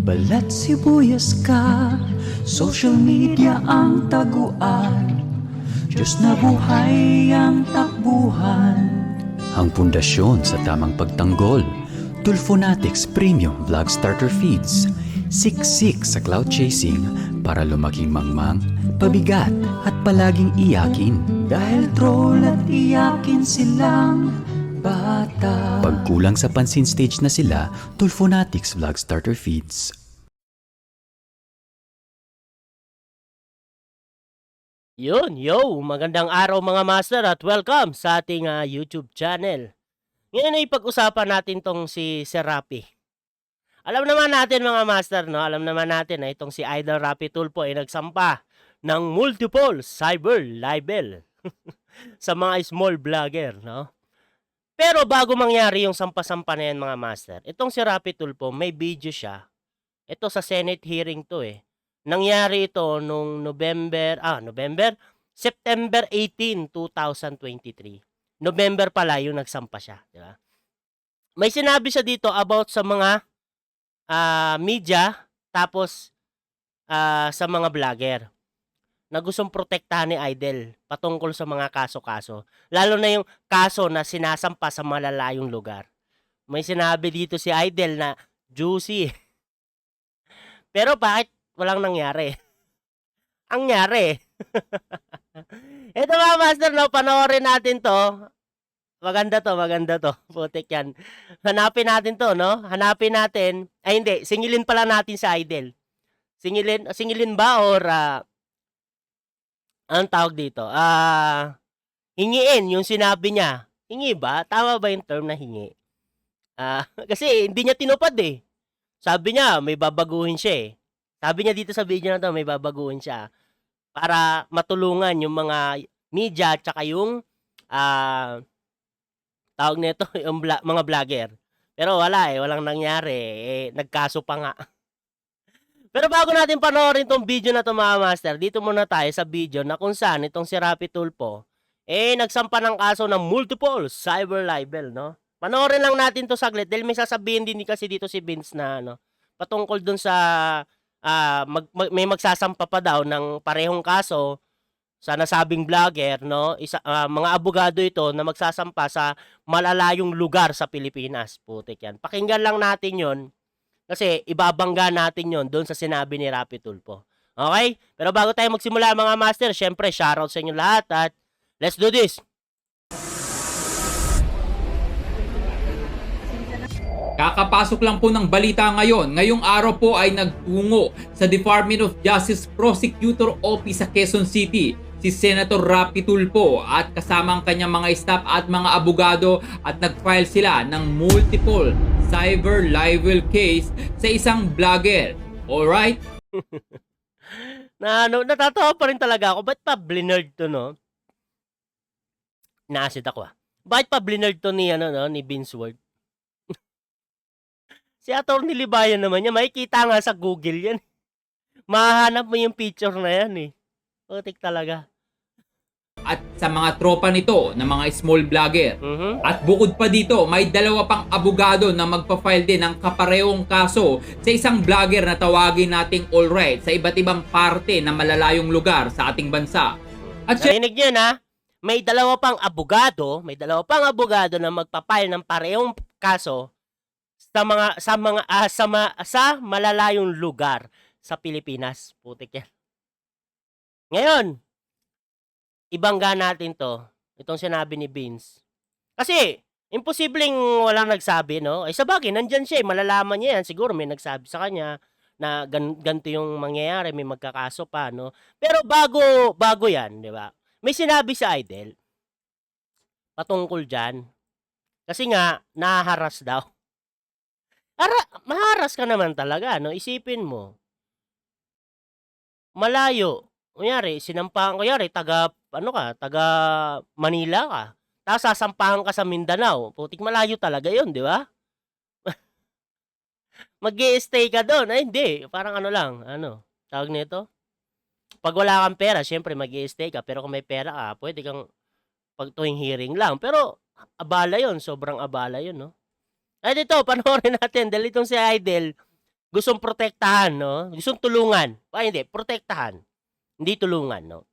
Balat sibuyas ka, social media ang taguan. Diyos na buhay ang takbuhan. Ang pundasyon sa tamang pagtanggol. Tulfonatics Premium Vlog Starter Feeds. Siksik sa cloud chasing para lumaking mangmang, pabigat at palaging iyakin. Dahil troll at iyakin silang bata Pag kulang sa pansin stage na sila, Tulfonatics Vlog Starter Feeds Yun, yo! Magandang araw mga master at welcome sa ating ah, YouTube channel. Ngayon ay pag-usapan natin tong si Sir Rapi. Alam naman natin mga master, no? Alam naman natin na itong si Idol Rapi Tulpo ay nagsampa ng multiple cyber libel sa mga small vlogger, no? Pero bago mangyari yung sampa-sampa na yan mga master, itong si Rapi Tulpo, may video siya. Ito sa Senate hearing to eh. Nangyari ito nung November, ah, November, September 18, 2023. November pala yung nagsampa siya, di ba? May sinabi siya dito about sa mga ah, media tapos ah, sa mga vlogger na gustong protektahan ni Idol patungkol sa mga kaso-kaso. Lalo na yung kaso na sinasampa sa malalayong lugar. May sinabi dito si Idol na juicy. Pero bakit walang nangyari? Ang nyari. Ito mga master, no, panoorin natin to. Maganda to, maganda to. Putik yan. Hanapin natin to, no? Hanapin natin. Ay hindi, singilin pala natin sa Idol. Singilin, singilin ba or ah, anong tawag dito? Ah, hingiin yung sinabi niya. Hingi ba? Tama ba yung term na hingi? Ah, kasi hindi niya tinupad eh. Sabi niya, may babaguhin siya eh. Sabi niya dito sa video na to, may babaguhin siya para matulungan yung mga media at saka yung ah tawag nito yung vla- mga vlogger. Pero wala eh, walang nangyari. Eh, nagkaso pa nga. Pero bago natin panoorin tong video na to mga master, dito muna tayo sa video na kung saan itong si Rapi Tulpo eh nagsampa ng kaso ng multiple cyber libel, no? Panoorin lang natin to saglit dahil may sasabihin din kasi dito si Vince na ano, patungkol dun sa ah, mag, mag- may magsasampa pa daw ng parehong kaso sa nasabing vlogger, no? Isa, ah, mga abogado ito na magsasampa sa malalayong lugar sa Pilipinas. Putik yan. Pakinggan lang natin yon kasi ibabangga natin yon doon sa sinabi ni Rapi Tulpo. Okay? Pero bago tayo magsimula mga master, syempre shoutout sa inyo lahat at let's do this! Kakapasok lang po ng balita ngayon. Ngayong araw po ay nagtungo sa Department of Justice Prosecutor Office sa Quezon City si Senator Rapi Tulfo at kasama ang kanyang mga staff at mga abogado at nag-file sila ng multiple cyber libel case sa isang vlogger. Alright? na ano, natatawa pa rin talaga ako. Ba't pa blinerd to, no? Naasid ako ah. Bakit pa blinerd to ni, ano, no, ni Vince Ward? si Atty. Libayan naman niya, makikita nga sa Google yan. Mahanap mo yung picture na yan eh. Putik talaga. At sa mga tropa nito na mga small vlogger. Mhm. At bukod pa dito, may dalawa pang abogado na magpa-file din ng kaparehong kaso sa isang vlogger na tawagin nating alright sa iba't ibang parte na malalayong lugar sa ating bansa. At Narinig niyo na, may dalawa pang abogado, may dalawa pang abogado na magpapile ng parehong kaso sa mga sa mga ah, sa, ma- sa malalayong lugar sa Pilipinas. Putik yan. Ngayon, ibangga natin to. Itong sinabi ni Vince. Kasi, imposibleng walang nagsabi, no? Ay, sa bagay, nandyan siya, eh, malalaman niya yan. Siguro may nagsabi sa kanya na gan ganito yung mangyayari, may magkakaso pa, no? Pero bago, bago yan, di ba? May sinabi sa Idol patungkol dyan. Kasi nga, naharas daw. Ara, maharas ka naman talaga, no? Isipin mo. Malayo. Kunyari, sinampahan, kunyari, taga, ano ka, taga Manila ka. Tapos sasampahan ka sa Mindanao. Putik malayo talaga yon di ba? mag stay ka doon. Ay, hindi. Parang ano lang, ano, tawag nito? Pag wala kang pera, syempre mag stay ka. Pero kung may pera ka, pwede kang pag tuwing hearing lang. Pero, abala yon sobrang abala yon no? Ay, dito, panoorin natin. Dahil itong si Idol, gustong protektahan, no? Gustong tulungan. Ay, hindi, protektahan. Hindi tulungan, no?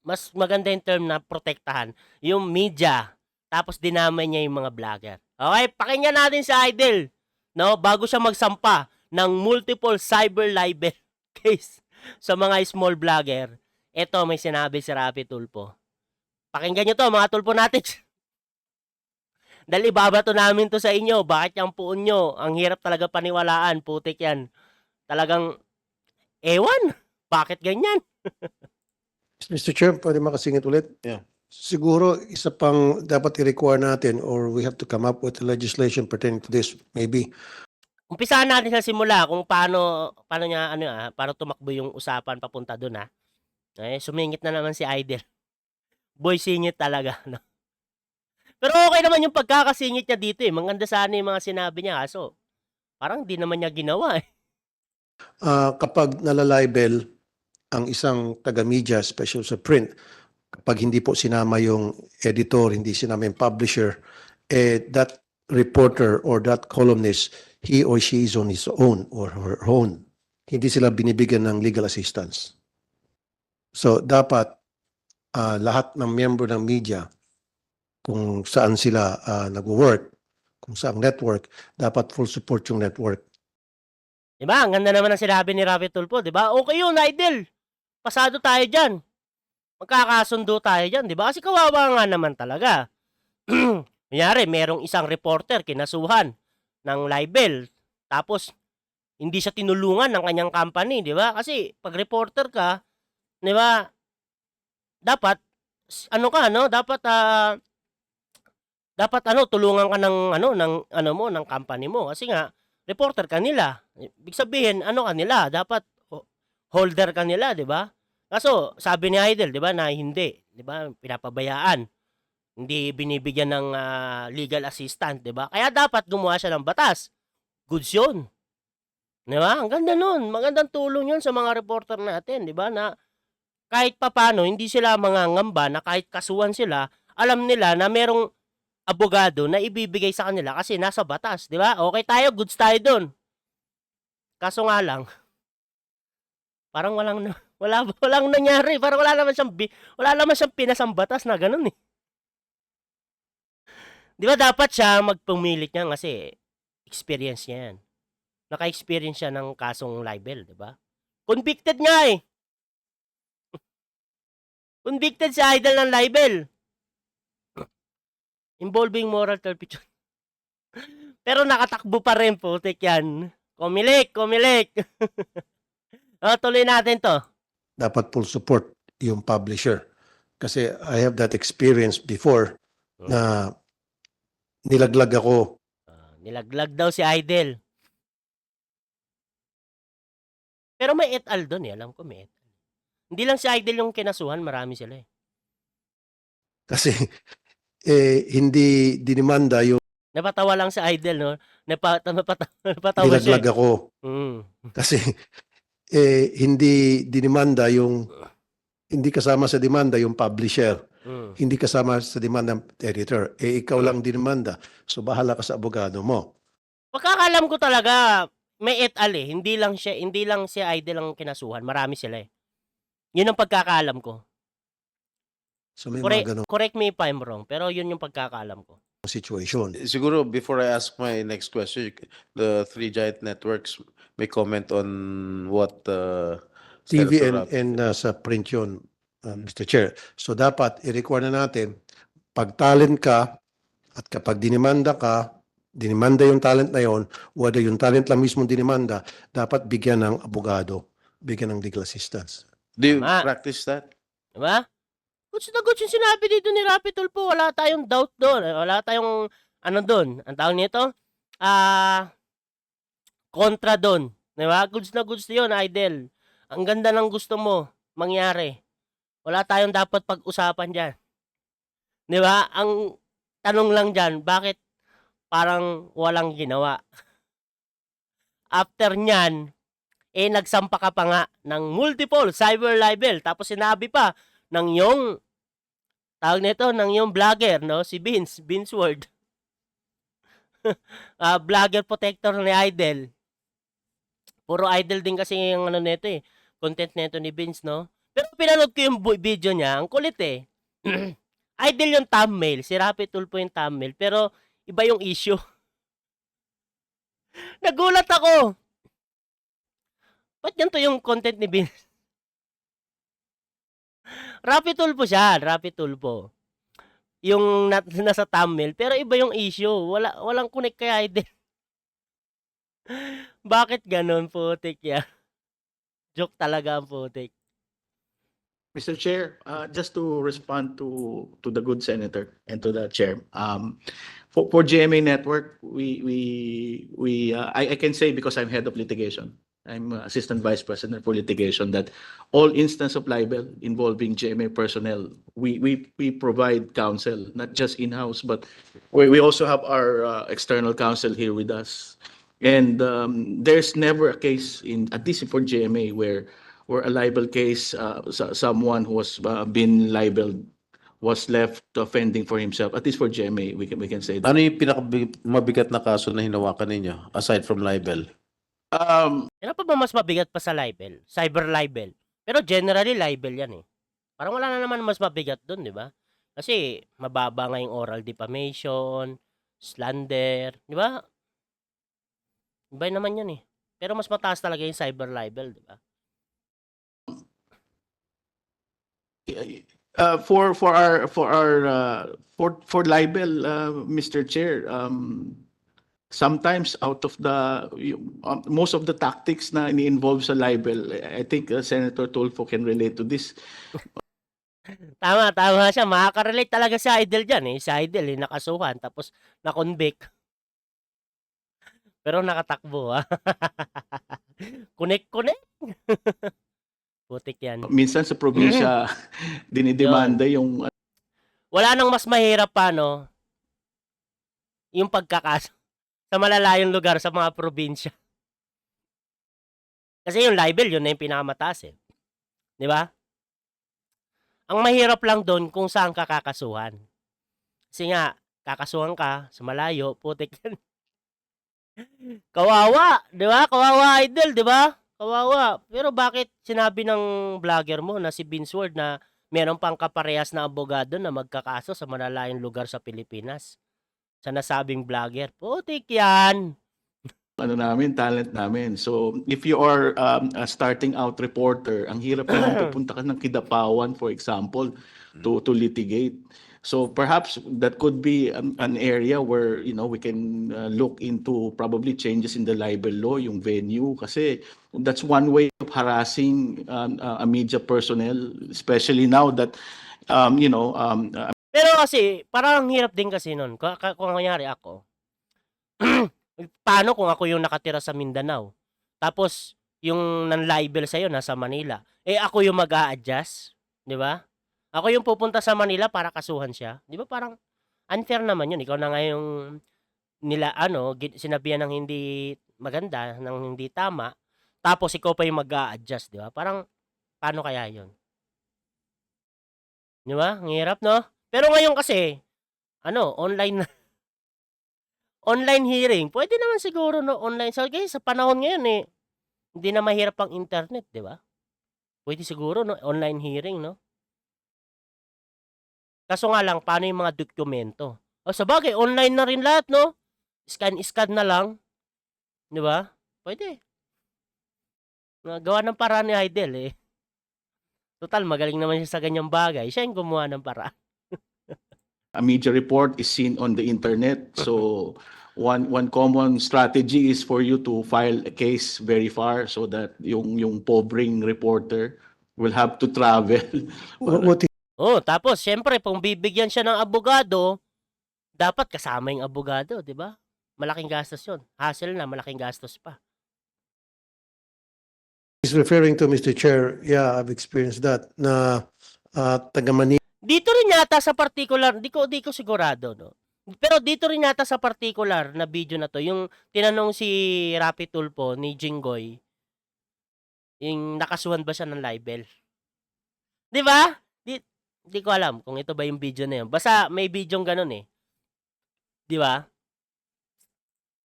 Mas maganda yung term na protektahan. Yung media, tapos dinamay niya yung mga vlogger. Okay, pakinggan natin si Idol, no? Bago siya magsampa ng multiple cyber libel case sa mga small vlogger. Ito, may sinabi si Rapi Tulpo. Pakinggan nyo to, mga tulpo natin. Dahil ibabato namin to sa inyo. Bakit yung puon nyo? Ang hirap talaga paniwalaan. Putik yan. Talagang, ewan. Bakit ganyan? Mr. Chair, pwede makasingit ulit? Yeah. Siguro isa pang dapat i-require natin or we have to come up with legislation pertaining to this. Maybe Umpisahan natin sa simula kung paano, paano niya, ano ah, paano tumakbo yung usapan papunta doon ah. Eh, sumingit na naman si Idol. Boy singit talaga, no? Pero okay naman yung pagkakasingit niya dito eh. Maganda sana yung mga sinabi niya kaso parang di naman niya ginawa eh. ah, kapag nalalibel ang isang taga-media, special sa print, kapag hindi po sinama yung editor, hindi sinama yung publisher, eh, that reporter or that columnist, he or she is on his own or her own. Hindi sila binibigyan ng legal assistance. So, dapat ah, lahat ng miyembro ng media, kung saan sila ah, nag-work, kung saan network, dapat full support yung network. Di ba? Ang ganda naman ng sinabi ni Rafi Tulpo, di ba? Okay yun, Idol. Pasado tayo dyan. Magkakasundo tayo dyan, di ba? Kasi kawawa nga naman talaga. Kunyari, merong isang reporter kinasuhan ng libel. Tapos, hindi siya tinulungan ng kanyang company, di ba? Kasi, pag reporter ka, di ba, dapat, ano ka, no? Dapat, ah, dapat, ano, tulungan ka ng, ano, ng, ano mo, ng company mo. Kasi nga, reporter ka nila. Ibig sabihin, ano ka nila? Dapat ho- holder ka nila, di ba? Kaso, sabi ni Idol, di ba, na hindi. Di ba, pinapabayaan. Hindi binibigyan ng ah, legal assistant, di ba? Kaya dapat gumawa siya ng batas. Goods yun. Di ba? Ang ganda nun. Magandang tulong yun sa mga reporter natin, di ba? Na kahit papano, hindi sila mga ngamba na kahit kasuhan sila, alam nila na merong abogado na ibibigay sa kanila kasi nasa batas, di ba? Okay tayo, goods tayo doon. Kaso nga lang, parang walang wala walang nangyari, parang wala naman siyang wala naman siyang pinasang batas na ganun eh. Di ba dapat siya magpumilit niya kasi experience niya yan. Naka-experience siya ng kasong libel, di ba? Convicted nga eh. Convicted si Idol ng libel involving moral turpitude. Pero nakatakbo pa rin po, yan. Kumilik, kumilik. o, tuloy natin to. Dapat full support yung publisher. Kasi I have that experience before na nilaglag ako. Ah, nilaglag daw si Idol. Pero may et al doon eh. Alam ko may et al. Hindi lang si Idol yung kinasuhan, marami sila eh. Kasi eh, hindi dinimanda yung Napatawa lang si Idol, no? Napa, napata, napatawa siya. nilaglag ako. eh. Mm. Kasi eh, hindi dinimanda yung hindi kasama sa demanda yung publisher. Mm. Hindi kasama sa demanda ng editor. Eh, ikaw lang dinimanda. So, bahala ka sa abogado mo. Pagkakalam ko talaga, may et al eh. Hindi lang siya, hindi lang si Idol ang kinasuhan. Marami sila eh. Yun ang pagkakalam ko. So, may Correct, mga ganong correct me if I'm wrong, pero yun yung pagkakalam ko. situation. Siguro before I ask my next question, the three giant networks may comment on what uh, TV and, Rapi- and uh, sa print yun, uh, Mr. Chair. So dapat i-require na natin, pag talent ka at kapag dinimanda ka, dinimanda yung talent na yon, whether yung talent lang mismo dinimanda, dapat bigyan ng abogado, bigyan ng legal assistance. Do you Tama. practice that? Diba? Goods na goods yung sinabi dito ni Rapi Tulpo. Wala tayong doubt doon. Wala tayong, ano doon, ang tawag nito? Ah, kontra doon. Diba? Goods na goods yun, Idol. Ang ganda ng gusto mo mangyari. Wala tayong dapat pag-usapan dyan. Diba? Ang tanong lang dyan, bakit parang walang ginawa? After nyan, eh nagsampa ka pa nga ng multiple cyber libel. Tapos sinabi pa, ng yung tawag nito ng yung vlogger no si Vince Vince Ward ah vlogger protector ni Idol Puro idle din kasi yung ano nito eh, content nito ni Vince, no? Pero pinanood ko yung video niya, ang kulit eh. idle yung thumbnail, si Rapi Tulfo yung thumbnail, pero iba yung issue. Nagulat ako. Ba't ganito yung content ni Vince? Rapi Tulfo siya, Rapi Tulfo. Yung na, nasa thumbnail, pero iba yung issue. Wala, walang connect kay idle. Bakit ganun, putik yan? Joke talaga ang putik. Mr. Chair, uh, just to respond to to the good senator and to the chair. Um, for for GMA Network, we we we uh, I, I can say because I'm head of litigation. I'm assistant vice president for litigation that all instance of libel involving GMA personnel, we we we provide counsel, not just in-house, but we we also have our uh, external counsel here with us. And um, there's never a case in at least for GMA where where a libel case, uh, so- someone who was uh, been libeled was left offending for himself. At least for GMA, we can we can say that. Ano yung pinakamabigat na kaso na hinawakan ninyo aside from libel? Um, Ano pa ba mas mabigat pa sa libel? Cyber libel. Pero generally libel yan eh. Parang wala na naman mas mabigat doon, di ba? Kasi mababa nga yung oral defamation, slander, di ba? Iba naman yan eh. Pero mas mataas talaga yung cyber libel, di ba? uh, for for our for our uh, for for libel, uh, Mr. Chair, um, sometimes out of the um, most of the tactics na ini-involve sa libel, I think uh, Senator Tulfo can relate to this. Tama, tama siya. Makaka-relate talaga si Idol dyan eh. Si Idol eh, nakasuhan tapos na-convict. Pero nakatakbo ha. connect, connect. Putik yan. Minsan sa probinsya dinidemanda yung Wala nang mas mahirap pa, no? Yung pagkakaso sa malalayong lugar sa mga probinsya. Kasi yung libel, yun na yung pinakamataas eh. Di ba? Ang mahirap lang doon kung saan ka kakasuhan. Kasi nga, kakasuhan ka sa malayo, putik yan. Kawawa, di ba? Kawawa idol, di ba? Kawawa. Pero bakit sinabi ng vlogger mo na si Vince Ward na meron pang kaparehas na abogado na magkakaso sa malalayong lugar sa Pilipinas? Sa nasabing vlogger. Putik yan. ano namin, talent namin. So, if you are um, a starting out reporter, ang hirap naman pupunta ka ng Kidapawan, for example, to to litigate. So perhaps that could be an, an area where you know we can uh, look into probably changes in the libel law, yung venue, kasi that's one way of harassing um, uh, a media personnel, especially now that um, you know um, uh, Pero kasi, parang ang hirap din kasi nun. Kung, kung nangyari ako, paano kung ako yung nakatira sa Mindanao? Tapos, yung nan-libel sa'yo nasa Manila. Eh, ako yung mag adjust Di ba? Ako yung pupunta sa Manila para kasuhan siya. Di ba parang unfair naman yun. Ikaw na nga yung nila, ano, sinabihan ng hindi maganda, ng hindi tama. Tapos, ikaw pa yung mag adjust Di ba? Parang, paano kaya yun? Di ba? Ang hirap, no? Pero ngayon kasi, ano, online na. online hearing. Pwede naman siguro, no? Online. So, guys, sa panahon ngayon, eh, hindi na mahirap ang internet, di ba? Pwede siguro, no? Online hearing, no? Kaso nga lang, paano yung mga dokumento? O, sa bagay, online na rin lahat, no? Scan-scan na lang. Di ba? Pwede. Gawa ng paraan ni Idol, eh. Total, magaling naman siya sa ganyang bagay. Siya yung gumawa ng paraan. a media report is seen on the internet. So one one common strategy is for you to file a case very far so that yung yung pobreng reporter will have to travel. What, what Oh, tapos syempre kung bibigyan siya ng abogado, dapat kasama yung abogado, 'di ba? Malaking gastos 'yon. Hassle na, malaking gastos pa. is referring to, Mr. Chair, yeah, I've experienced that, na uh, taga Manila Dito rin yata sa particular, di ko di ko sigurado, no. Pero dito rin yata sa particular na video na to, yung tinanong si Rapi Tulpo ni Jinggoy, yung nakasuhan ba siya ng libel? 'Di ba? Di, di ko alam kung ito ba yung video na yun. Basta may video ganun eh. 'Di ba?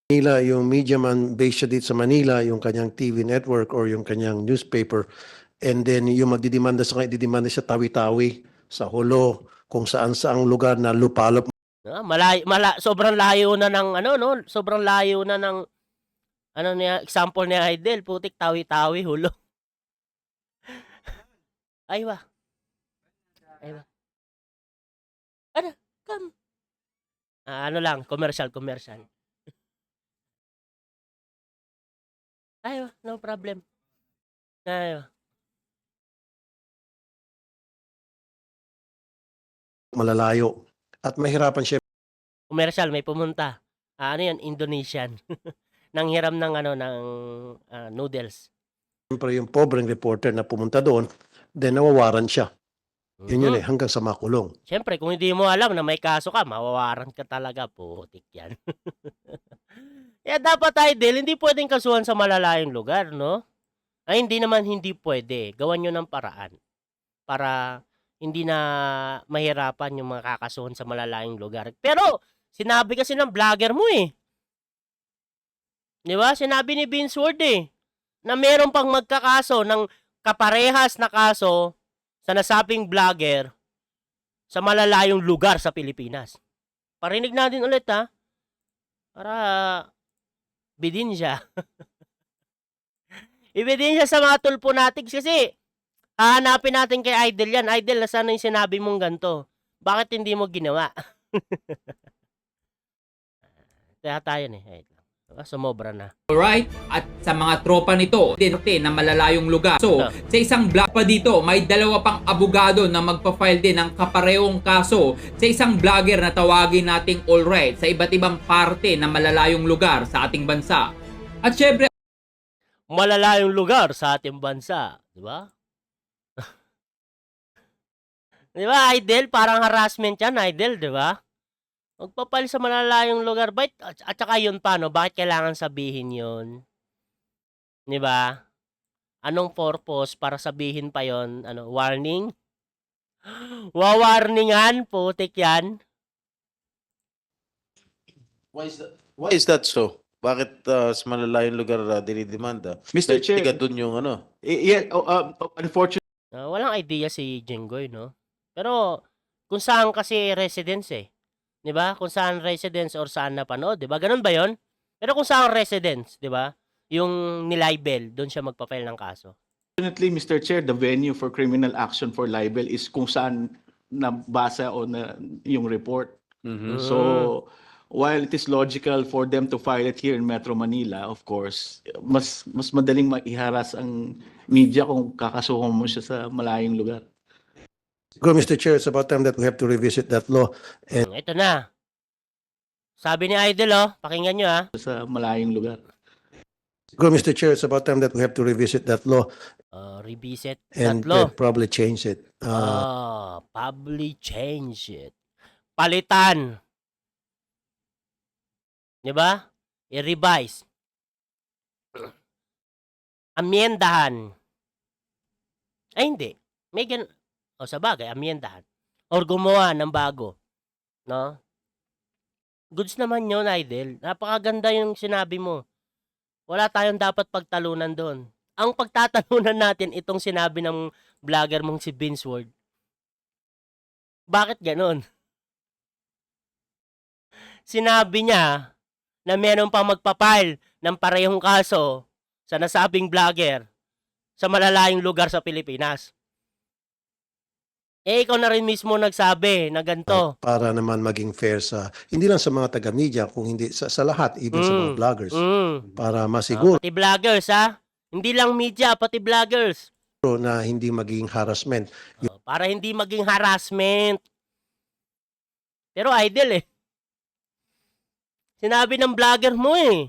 Manila, yung media man based siya dito sa Manila, yung kanyang TV network or yung kanyang newspaper. And then yung magdidemanda sa kanya, didemanda siya tawi-tawi sa hulo, kung saan saang lugar na lupalop Ah, malay, mala, sobrang layo na ng ano no, sobrang layo na ng ano niya, example ni Idol, putik tawi-tawi hulo. Aywa. Aywa. Ano? Come. Ah, ano lang, commercial, commercial. Aywa, no problem. Aywa. malalayo. At mahirapan siya Commercial, may pumunta. Ah, ano yan? Indonesian. Nanghiram ng ano, ng ah, noodles. Siyempre yung pobreng reporter na pumunta doon, then nawawaran siya. Yun yun Mhm. eh, hanggang sa makulong. Siyempre, kung hindi mo alam na may kaso ka, mawawaran ka talaga. Putik yan. Kaya dapat idol, hindi pwedeng kasuhan sa malalayong lugar, no? Ay, hindi naman hindi pwede. Gawan nyo ng paraan. Para hindi na mahirapan yung mga kakasuhan sa malalayong lugar. Pero, sinabi kasi ng vlogger mo eh. Di ba? Sinabi ni Vince Ward eh. Na meron pang magkakaso ng kaparehas na kaso sa nasabing vlogger sa malalayong lugar sa Pilipinas. Parinig natin ulit ha. Para bidin siya. Ibidin siya sa mga tulpo natin kasi hahanapin natin kay Idol yan. Idol, nasaan na yung sinabi mong ganito? Bakit hindi mo ginawa? Kaya tayo eh. Wait lang. Ah, Sumobra na. Alright? At sa mga tropa nito, din na malalayong lugar. So, Ah. sa isang block pa dito, may dalawa pang abogado na magpa-file din ng kaparehong kaso sa isang vlogger na tawagin nating alright sa iba't ibang parte na malalayong lugar sa ating bansa. At syempre, Malalayong lugar sa ating bansa. Di ba? di ba, Idol? Parang harassment yan, Idol, di ba? Magpapal sa malalayong lugar. Bakit, at, at saka yun pa, no? Bakit kailangan sabihin yun? Di ba? Anong purpose para sabihin pa yon Ano, warning? Wawarningan, putik yan. Why is that, why is that so? Bakit uh, sa malalayong lugar uh, dinidemanda? Mr. Chair. tiga dun yung ano. Eh, Yeah, oh, uh, unfortunately, Ah, walang idea si Jenggoy, no? Pero, kung saan kasi residence eh. 'Di ba? Kung saan residence or saan napanood, 'di ba? Ganun ba 'yon? Pero kung saan residence, 'di ba? Yung nilibel, doon siya magpa-file ng kaso. Mr. Chair, the venue for criminal action for libel is kung saan nabasa o na yung report. Mhm. So, while it is logical for them to file it here in Metro Manila, of course, mas mas madaling maiharas ang media kung kakasuhan mo siya sa malayong lugar. Siguro, Mr. Chair, it's about time that we have to revisit that law. Mm, Ito na. Sabi ni Idol, oh, pakinggan nyo, ah. Sa malayong lugar. Siguro, Mr. Chair, it's about time that we have to revisit that law Uh, revisit and tatlo. probably change it. Uh, Ah, probably change it. Palitan. 'Di ba? I-revise. Amyendahan. Ay hindi. May gan o sa bagay, amyendahan. Or gumawa ng bago. No? Goods naman yun, Idol. Napakaganda yung sinabi mo. Wala tayong dapat pagtalunan doon. Ang pagtatalunan natin itong sinabi ng vlogger mong si Vince Ward. Bakit ganon? Sinabi niya na meron pang magpapile ng parehong kaso sa nasabing vlogger sa malalayong lugar sa Pilipinas. Eh, ikaw na rin mismo nagsabi na ganito. para naman maging fair sa, hindi lang sa mga taga-media, kung hindi sa, sa lahat, even sa mga Mm. vloggers. Mm. Para masiguro pati vloggers, ha? Hindi lang media, pati vloggers. na hindi maging harassment. Oh, para hindi maging harassment. Pero idol eh. Sinabi ng vlogger mo eh.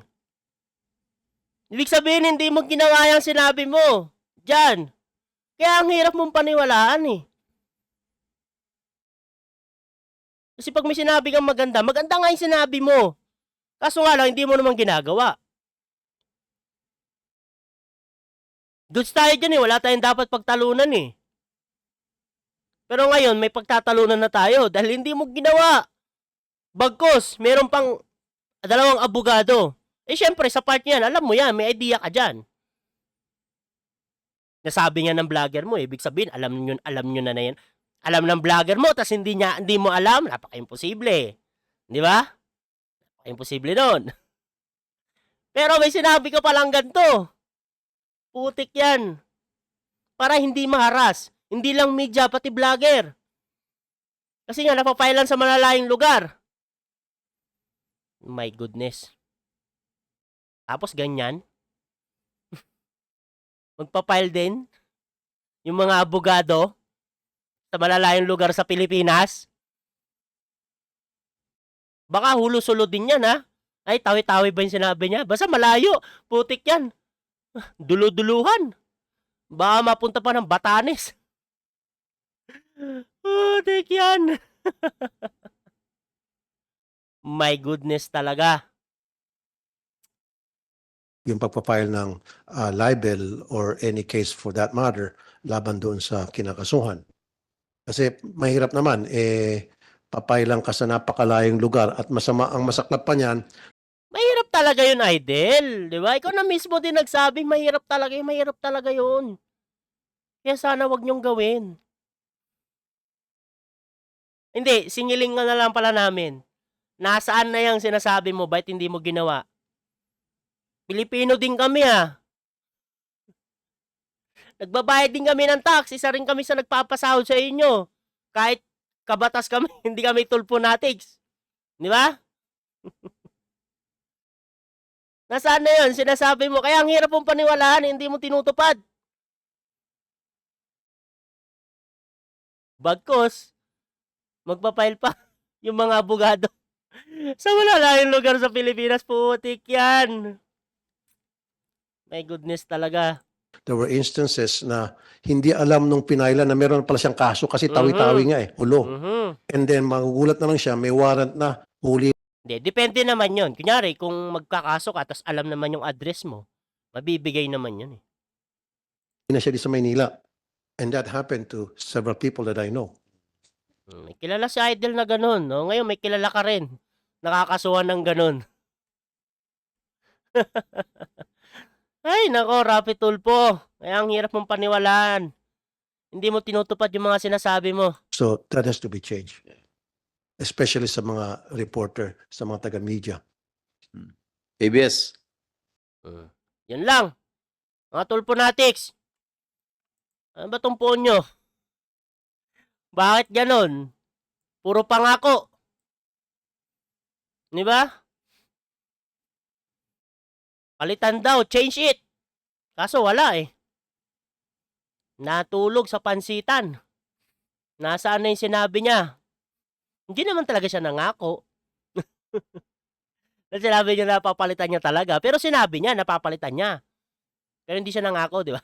Ibig sabihin hindi mo ginawa yung sinabi mo. Diyan. Kaya ang hirap mong paniwalaan eh. Kasi pag may sinabi kang maganda, maganda nga yung sinabi mo. Kaso nga lang, hindi mo naman ginagawa. Goods tayo dyan eh. Wala tayong dapat pagtalunan eh. Pero ngayon, may pagtatalunan na tayo dahil hindi mo ginawa. Bagkos, meron pang dalawang abogado Eh syempre, sa part niyan, alam mo yan, may idea ka dyan. Nasabi nga ng vlogger mo, ibig sabihin, alam nyo, alam nyo na na yan. Alam ng vlogger mo, tas hindi, niya, hindi mo alam, napaka-imposible. Di ba? Napaka-imposible nun. Pero may sinabi ka palang ganito. Putik yan. Para hindi maharas. Hindi lang media, pati vlogger. Kasi nga, napapailan sa malalayong lugar. My goodness. Tapos ganyan. Magpapile din yung mga abogado sa malalayong lugar sa Pilipinas. Baka hulo-sulo din yan, ha? Ay, tawi-tawi ba yung sinabi niya? Basta malayo. Putik yan. Dulu-duluhan. Baka mapunta pa ng Batanes. Putik yan. My goodness talaga. yung pagpapile ng ah, libel or any case for that matter laban doon sa kinakasuhan. Kasi mahirap naman, eh, papailang ka sa napakalayong lugar at masama ang masaklap pa niyan, Mahirap talaga yun, Idol. Di ba? Ikaw na mismo din nagsabi, mahirap talaga yun, mahirap talaga yun. Kaya sana wag niyong gawin. Hindi, singiling na lang pala namin. Nasaan na yung sinasabi mo, ba't hindi mo ginawa? Pilipino din kami ah. Nagbabayad din kami ng tax, isa rin kami sa nagpapasahod sa inyo. Kahit kabatas kami, hindi kami tulponatics. Di ba? Nasaan na yun? Sinasabi mo, kaya ang hirap mong paniwalaan, hindi mo tinutupad. Bagkos, magpapile pa yung mga abogado. sa malalayong lugar sa Pilipinas, putik yan. My goodness talaga. There were instances na hindi alam nung pinailan na meron pala siyang kaso kasi tawi-tawi nga eh, ulo. Mhm. And then magugulat na lang siya, may warrant na, huli Hindi, depende naman yun. Kunyari, kung magkakaso ka, tapos alam naman yung address mo, mabibigay naman yun eh. na siya di sa Maynila. And that happened to several people that I know. Mm, May kilala si Idol na ganun, no? Ngayon may kilala ka rin. Nakakasuhan ng ganun. Ay, nako, Rapi Tulpo. Kaya ang hirap mong paniwalaan. Hindi mo tinutupad yung mga sinasabi mo. So that has to be changed. Especially sa mga reporter, sa mga taga-media. ABS. Mm. Yan lang. Mga Tulponatics. Ano ba tong phone nyo? Bakit ganon? Puro pangako. Di ba? Palitan daw, change it. Kaso wala eh. Natulog sa pansitan. Nasaan na yung sinabi niya? Hindi naman talaga siya nangako. Na sinabi niya na papalitan niya talaga. Pero sinabi niya, napapalitan niya. Pero hindi siya nangako, di ba?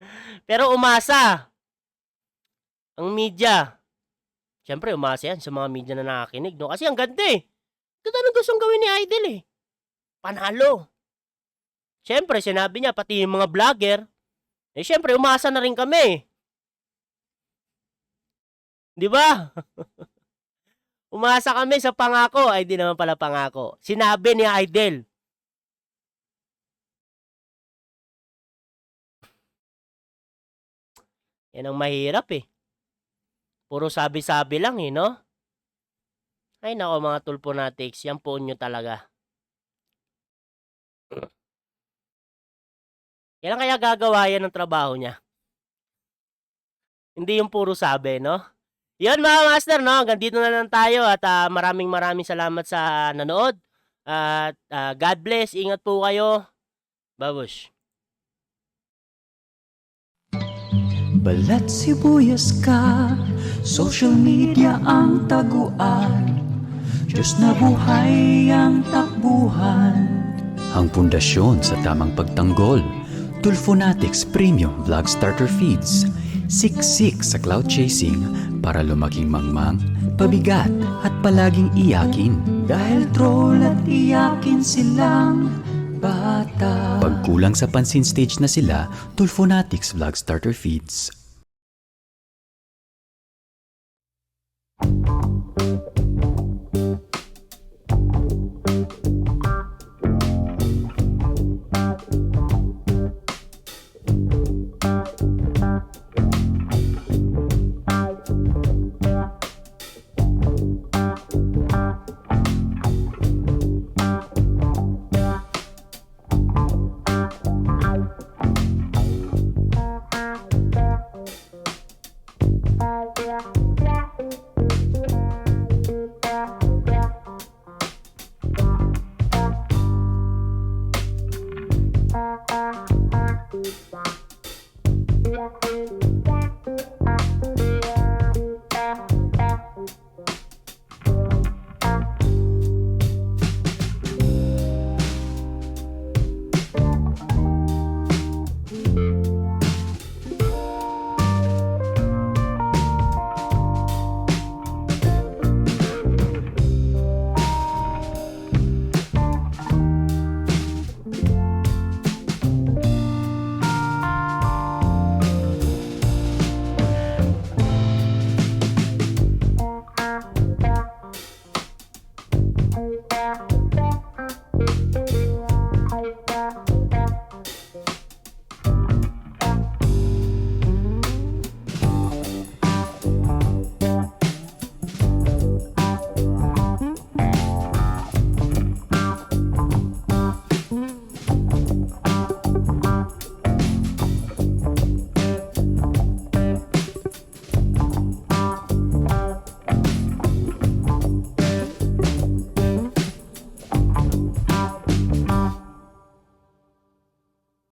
Pero umasa. Ang media. Siyempre, umasa yan sa mga media na nakakinig, no? Kasi ang ganda eh. Ganda ng gustong gawin ni Idol eh. Panalo. Siyempre, sinabi niya, pati yung mga vlogger, eh siyempre, umasa na rin kami. Di ba? Umasa kami sa pangako. Ay, di naman pala pangako. Sinabi ni Idol. Yan ang mahirap eh. Puro sabi-sabi lang eh, no? Ay nako mga tulponatics, yan po nyo talaga. Kailan kaya gagawa yan ng trabaho niya? Hindi yung puro sabi, no? Yan mga master, no? Hanggang dito na lang tayo at ah, maraming maraming salamat sa nanood. At ah, God bless, ingat po kayo. Babush. Balat sibuyas ka, social media ang taguan. Diyos na buhay ang takbuhan. Ang pundasyon sa tamang pagtanggol. Tulfonatics Premium Vlog Starter Feeds. Siksik sa cloud chasing para lumaking mangmang, pabigat at palaging iyakin. Dahil troll at iyakin silang bata. Pag kulang sa pansin stage na sila, Tulfonatics Vlog Starter Feeds.